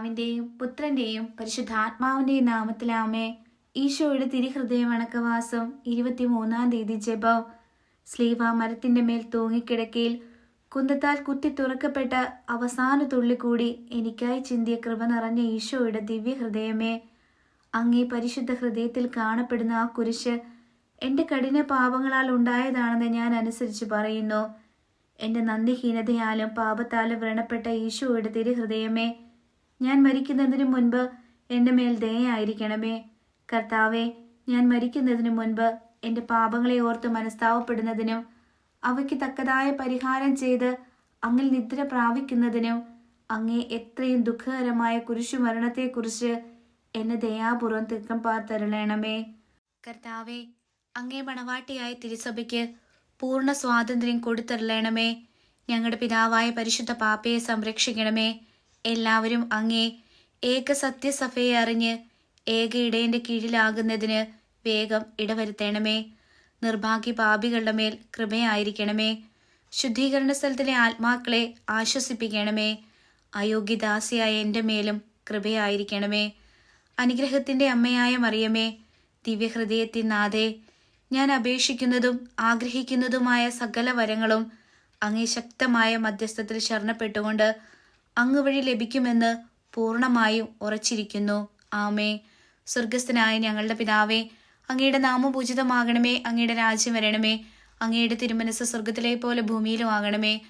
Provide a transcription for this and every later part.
പിതാവിന്റെയും പുത്രന്റെയും പരിശുദ്ധാത്മാവിന്റെയും നാമത്തിലാമേ. ഈശോയുടെ തിരിഹൃദയ വണക്കവാസം ഇരുപത്തിമൂന്നാം തീയതി ജപം. സ്ലീവ മരത്തിന്റെ മേൽ തൂങ്ങിക്കിടക്കയിൽ കുന്തത്താൽ കുത്തി തുറക്കപ്പെട്ട അവസാന തുള്ളി കൂടി എനിക്കായി ചിന്തിയ കൃപ നിറഞ്ഞ ഈശോയുടെ ദിവ്യഹൃദയമേ. അങ്ങേ പരിശുദ്ധ ഹൃദയത്തിൽ കാണപ്പെടുന്ന ആ കുരിശ് എന്റെ കഠിന പാപങ്ങളാൽ ഉണ്ടായതാണെന്ന് ഞാൻ അനുസരിച്ച് പറയുന്നു. എന്റെ നന്ദിഹീനതയാലും പാപത്താലും വ്രണപ്പെട്ട ഈശോയുടെ തിരുഹൃദയമേ ഞാൻ മരിക്കുന്നതിനു മുൻപ് എന്റെ മേൽ ദയായിരിക്കണമേ കർത്താവെ ഞാൻ മരിക്കുന്നതിനു മുൻപ് എന്റെ പാപങ്ങളെ ഓർത്ത് മനസ്താവപ്പെടുന്നതിനും അവയ്ക്ക് തക്കതായ പരിഹാരം ചെയ്ത് അങ്ങിൽ നിദ്ര പ്രാപിക്കുന്നതിനും അങ്ങേ എത്രയും ദുഃഖകരമായ കുരിശുമരണത്തെക്കുറിച്ച് എന്നെ ദയാപൂർവം തിക്കം പാർത്തരുളണമേ കർത്താവെ അങ്ങേ മണവാട്ടിയായ തിരുസഭയ്ക്ക് പൂർണ സ്വാതന്ത്ര്യം കൊടുത്തരളണമേ. ഞങ്ങളുടെ പിതാവായ പരിശുദ്ധ പാപ്പയെ സംരക്ഷിക്കണമേ. എല്ലാവരും അങ്ങേ ഏക സത്യസഭയെ അറിഞ്ഞ് ഏക ഇടയന്റെ കീഴിലാകുന്നതിന് വേഗം ഇടവരുത്തണമേ. നിർഭാഗ്യ പാപികളുടെ മേൽ കൃപയായിരിക്കണമേ. ശുദ്ധീകരണ സ്ഥലത്തിലെ ആത്മാക്കളെ ആശ്വസിപ്പിക്കണമേ. അയോഗ്യദാസിയായ എന്റെ മേലും കൃപയായിരിക്കണമേ. അനുഗ്രഹത്തിന്റെ അമ്മയായ മറിയമേ ദിവ്യഹൃദയത്തിൻ നാഥേ ഞാൻ അപേക്ഷിക്കുന്നതും ആഗ്രഹിക്കുന്നതുമായ സകല വരങ്ങളും അങ്ങേ ശക്തമായ മധ്യസ്ഥത്തിൽ ശരണപ്പെട്ടുകൊണ്ട് അങ്ങ് വഴി ലഭിക്കുമെന്ന് പൂർണമായും ഉറച്ചിരിക്കുന്നു. ആമേ. സ്വർഗസ്ഥനായ ഞങ്ങളുടെ പിതാവേ അങ്ങയുടെ നാമപൂജിതമാകണമേ അങ്ങയുടെ രാജ്യം വരണമേ അങ്ങയുടെ തിരുമനസ് സ്വർഗത്തിലെ പോലെ ഭൂമിയിലും ആകണമേ.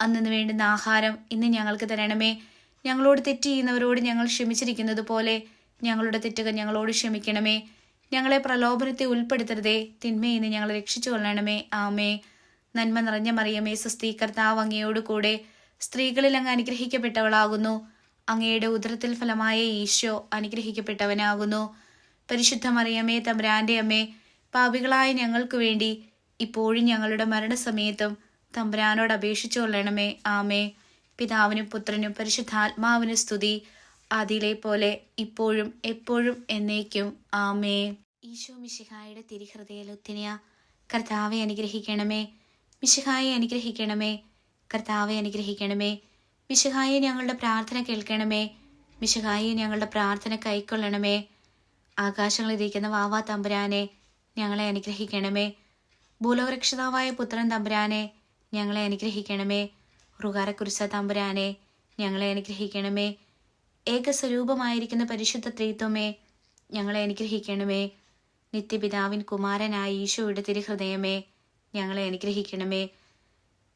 അന്നു വേണ്ടുന്ന ആഹാരം ഇന്ന് ഞങ്ങൾക്ക് തരണമേ. ഞങ്ങളോട് തെറ്റ് ചെയ്യുന്നവരോട് ഞങ്ങൾ ക്ഷമിച്ചിരിക്കുന്നത് പോലെ ഞങ്ങളുടെ തെറ്റുകൾ ഞങ്ങളോട് ക്ഷമിക്കണമേ. ഞങ്ങളെ പ്രലോഭനത്തെ ഉൾപ്പെടുത്തരുതേ തിന്മയിൽ നിന്ന് ഞങ്ങളെ രക്ഷിച്ചു കൊള്ളണമേ ആമേ. നന്മ നിറഞ്ഞ മറിയമേ സ്വസ്തി കർത്താവ് അങ്ങയോട് കൂടെ സ്ത്രീകളിൽ അങ്ങ് അനുഗ്രഹിക്കപ്പെട്ടവളാകുന്നു. അങ്ങയുടെ ഉദരത്തിൽ ഫലമായ ഈശോ അനുഗ്രഹിക്കപ്പെട്ടവനാകുന്നു. പരിശുദ്ധ മറിയമേ തമ്പുരാന്റെ അമ്മേ പാപികളായ ഞങ്ങൾക്ക് വേണ്ടി ഇപ്പോഴും ഞങ്ങളുടെ മരണസമയത്തും തമ്പുരാനോട് അപേക്ഷിച്ചു കൊള്ളണമേ. ആമേ പിതാവിനും പുത്രനും പരിശുദ്ധാത്മാവിനും സ്തുതി. അതിലെ പോലെ ഇപ്പോഴും എപ്പോഴും എന്നേക്കും. ആമേ ഈശോ മിശിഹായുടെ തിരിഹൃദയ ലുത്തിനിയ കർത്താവെ അനുഗ്രഹിക്കണമേ. മിശിഹായെ അനുഗ്രഹിക്കണമേ. കർത്താവെ അനുഗ്രഹിക്കണമേ. മിശുഹായെ ഞങ്ങളുടെ പ്രാർത്ഥന കേൾക്കണമേ. മിശുഹായെ ഞങ്ങളുടെ പ്രാർത്ഥന കൈക്കൊള്ളണമേ. ആകാശങ്ങളിരിക്കുന്ന വാവാ തമ്പുരാനെ ഞങ്ങളെ അനുഗ്രഹിക്കണമേ. ഭൂലോകരക്ഷിതാവായ പുത്രൻ തമ്പുരാനെ ഞങ്ങളെ അനുഗ്രഹിക്കണമേ. റുകാരക്കുരിശ തമ്പുരാനെ ഞങ്ങളെ അനുഗ്രഹിക്കണമേ. ഏകസ്വരൂപമായിരിക്കുന്ന പരിശുദ്ധ ത്രീത്വമേ ഞങ്ങളെ അനുഗ്രഹിക്കണമേ. നിത്യപിതാവിൻ കുമാരനായ ഈശോയുടെ തിരുഹൃദയമേ ഞങ്ങളെ അനുഗ്രഹിക്കണമേ.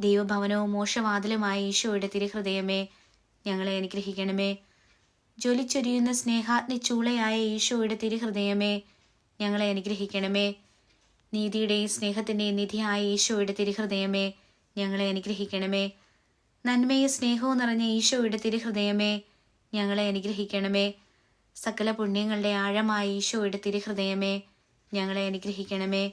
ദൈവഭവനവും മോശവാതിലുമായ ഈശോയുടെ തിരുഹൃദയമേ ഞങ്ങളെ അനുഗ്രഹിക്കണമേ. ജ്വലിച്ചൊരിയുന്ന സ്നേഹാഗ്നി ചൂളയായ ഈശോയുടെ തിരുഹൃദയമേ ഞങ്ങളെ അനുഗ്രഹിക്കണമേ. നീതിയുടെയും സ്നേഹത്തിന്റെയും നിധിയായ ഈശോയുടെ തിരുഹൃദയമേ ഞങ്ങളെ അനുഗ്രഹിക്കണമേ. നന്മയും സ്നേഹവും നിറഞ്ഞ ഈശോയുടെ തിരുഹൃദയമേ ഞങ്ങളെ അനുഗ്രഹിക്കണമേ. സകല പുണ്യങ്ങളുടെ ആഴമായ ഈശോയുടെ തിരുഹൃദയമേ ഞങ്ങളെ അനുഗ്രഹിക്കണമേ.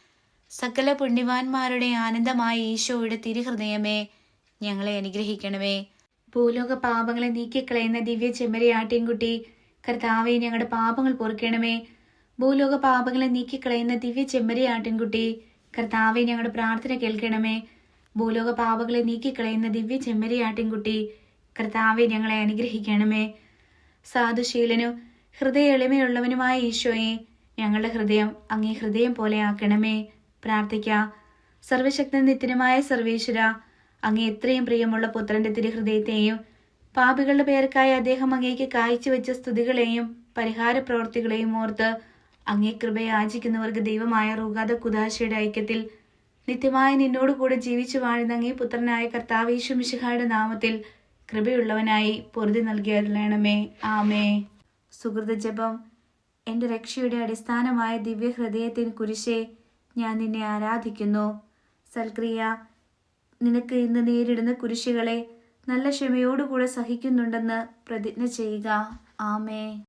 സകല പുണ്യവാന്മാരുടെ ആനന്ദമായ ഈശോയുടെ തിരുഹൃദയമേ ഞങ്ങളെ അനുഗ്രഹിക്കണമേ. ഭൂലോക പാപങ്ങളെ നീക്കിക്കളയുന്ന ദിവ്യ ചെമ്മരിയാട്ടിൻകുട്ടി കർത്താവെ ഞങ്ങളുടെ പാപങ്ങൾ പൊറുക്കണമേ. ഭൂലോക പാപങ്ങളെ നീക്കിക്കളയുന്ന ദിവ്യ ചെമ്മരിയാട്ടിൻകുട്ടി കർത്താവെ ഞങ്ങളുടെ പ്രാർത്ഥന കേൾക്കണമേ. ഭൂലോക പാപങ്ങളെ നീക്കിക്കളയുന്ന ദിവ്യ ചെമ്മരിയാട്ടിൻകുട്ടി കർത്താവെ ഞങ്ങളെ അനുഗ്രഹിക്കണമേ. സാധുശീലനും ഹൃദയ എളിമയുള്ളവനുമായ ഈശോയെ ഞങ്ങളുടെ ഹൃദയം അങ്ങേ ഹൃദയം പോലെ ആക്കണമേ. പ്രാർത്ഥിക്കാം. സർവശക്തൻ നിത്യനുമായ സർവേശ്വര അങ്ങേ എത്രയും പ്രിയമുള്ള പുത്രന്റെ തിരുഹൃദയത്തെയും പാപികളുടെ പേർക്കായി അദ്ദേഹം അങ്ങേക്ക് കാഴ്ചവെച്ച സ്തുതികളെയും പരിഹാര പ്രവൃത്തികളെയും ഓർത്ത് അങ്ങേ കൃപയെ ആചിക്കുന്നവർക്ക് ദൈവമായ റുഗാദ കുദാശയുടെ ഐക്യത്തിൽ നിത്യമായി നിന്നോട് കൂടെ ജീവിച്ചു വാഴുന്ന അങ്ങേ പുത്രനായ കർത്താവേശു മിശിഹായുടെ നാമത്തിൽ കൃപയുള്ളവനായി പൊറുതി നൽകിയരണമേ ആമേ. സുഹൃത ജപം എന്റെ രക്ഷയുടെ അടിസ്ഥാനമായ ദിവ്യഹൃദയത്തിന് കുരിശെ ഞാൻ നിന്നെ ആരാധിക്കുന്നു. സൽക്രിയ നിനക്ക് ഇന്ന് നേരിടുന്ന കുരിശുകളെ നല്ല ക്ഷമയോടുകൂടെ സഹിക്കുന്നുണ്ടെന്ന് പ്രതിജ്ഞ ചെയ്യുക. ആമേ